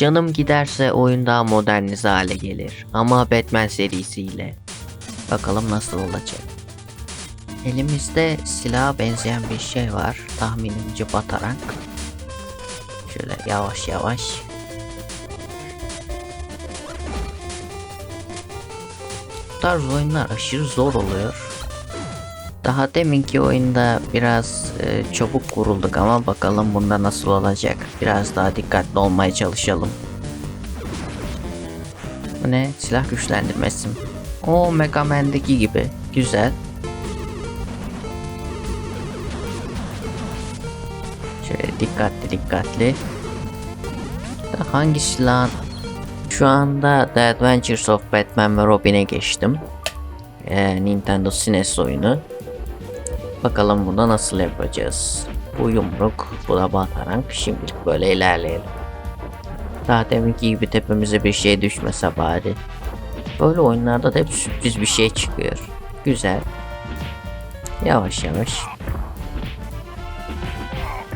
Canım giderse oyun daha modernize hale gelir. Ama Batman serisiyle. Bakalım nasıl olacak. Elimizde silaha benzeyen bir şey var. Tahminimce batarank. Şöyle yavaş yavaş. Bu tarz oyunlar aşırı zor oluyor. Daha deminki oyunda biraz e, çabuk kurulduk ama bakalım bunda nasıl olacak. Biraz daha dikkatli olmaya çalışalım. Bu ne? Silah güçlendirmesi mi? O Mega Man'deki gibi. Güzel. Şöyle dikkatli dikkatli. Hangi silahın? Şu anda The Adventures of Batman ve Robin'e geçtim. Ee, Nintendo SNES oyunu. Bakalım burada nasıl yapacağız. Bu yumruk, bu da batarank. Şimdilik böyle ilerleyelim. Daha deminki gibi tepemize bir şey düşmese bari. Böyle oyunlarda da hep sürpriz bir şey çıkıyor. Güzel. Yavaş yavaş.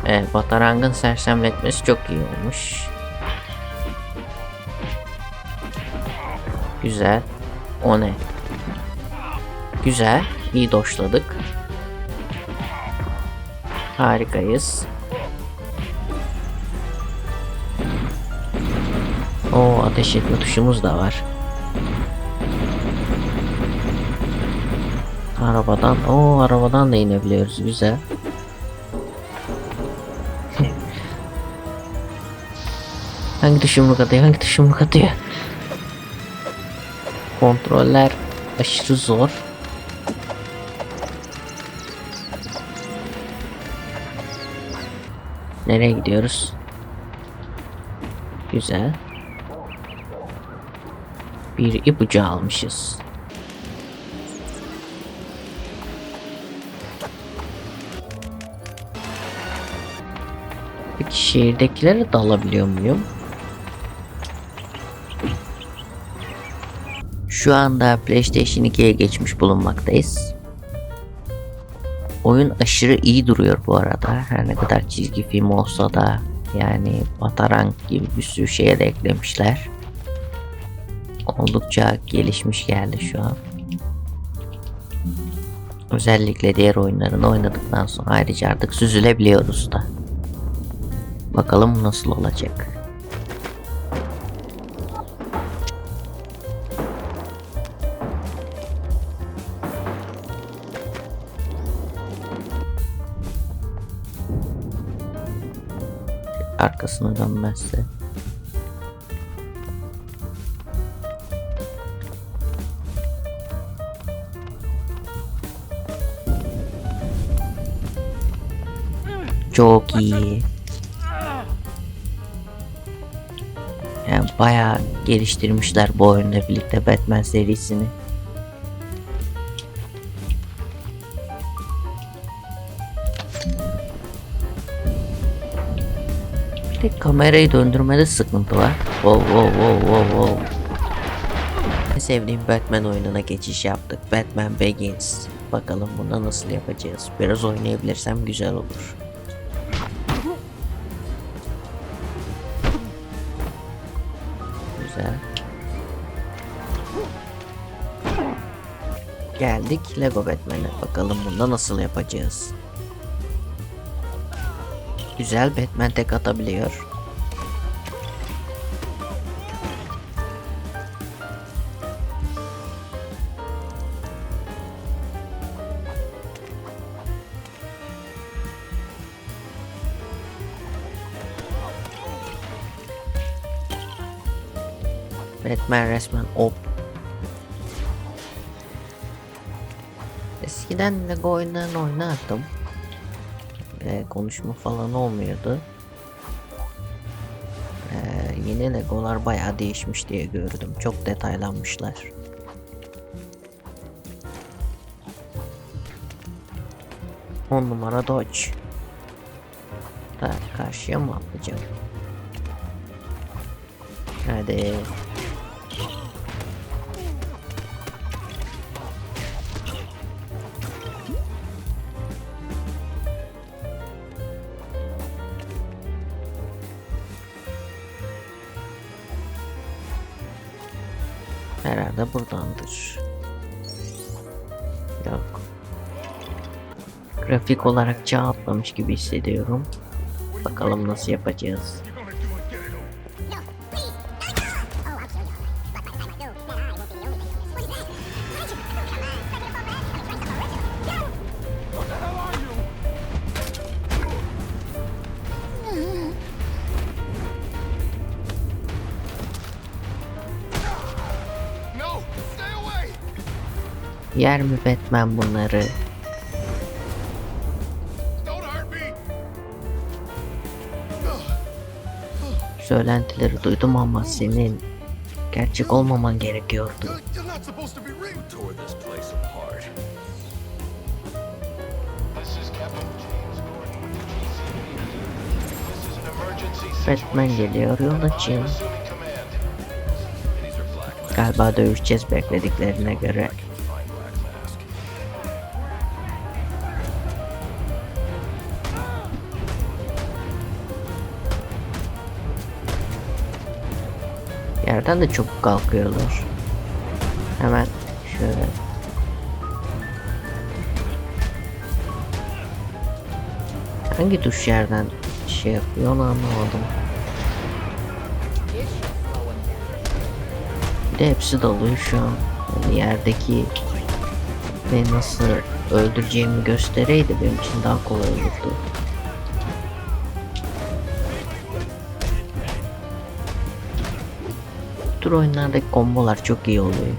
Evet, batarangın sersemletmesi çok iyi olmuş. Güzel. O ne? Güzel. İyi doşladık. Harikayız. O ateş etme tuşumuz da var. Arabadan, o arabadan da inebiliyoruz. Güzel. hangi tuş yumruk atıyor? Hangi tuş yumruk atıyor? Kontroller aşırı zor. Nereye gidiyoruz? Güzel. Bir ipucu almışız. Peki şehirdekilere dalabiliyor muyum? Şu anda PlayStation 2'ye geçmiş bulunmaktayız. Oyun aşırı iyi duruyor bu arada. Her ne kadar çizgi film olsa da yani Batarank gibi bir sürü şeye de eklemişler. Oldukça gelişmiş geldi şu an. Özellikle diğer oyunlarını oynadıktan sonra ayrıca artık süzülebiliyoruz da. Bakalım nasıl olacak. Arkasına dönmezse. Çok iyi. Yani bayağı geliştirmişler bu oyunla birlikte Batman serisini. Tek kamerayı döndürmede sıkıntı var. Wow wow wow wow wow. En sevdiğim Batman oyununa geçiş yaptık. Batman Begins. Bakalım bunda nasıl yapacağız. Biraz oynayabilirsem güzel olur. Güzel. Geldik Lego Batman'e. Bakalım bunda nasıl yapacağız. Güzel Batman tek atabiliyor. Batman resmen op. Eskiden Lego oyunlarını oynardım e, konuşma falan olmuyordu. E, yeni legolar bayağı değişmiş diye gördüm. Çok detaylanmışlar. On numara Dodge. Da karşıya mı atlayacağım? Hadi. Herhalde buradandır. Yok. Grafik olarak çağ atlamış gibi hissediyorum. Bakalım nasıl yapacağız. Yer mi Batman bunları? Söylentileri duydum ama senin gerçek olmaman gerekiyordu. Batman geliyor yol açın. Galiba dövüşeceğiz beklediklerine göre. Yerden de çok kalkıyorlar. Hemen şöyle. Hangi tuş yerden şey yapıyor onu anlamadım. Bir de hepsi doluyor şu an. Yani yerdeki ve nasıl öldüreceğimi göstereydi benim için daha kolay olurdu. Tür oyunlardaki kombolar çok iyi oluyor.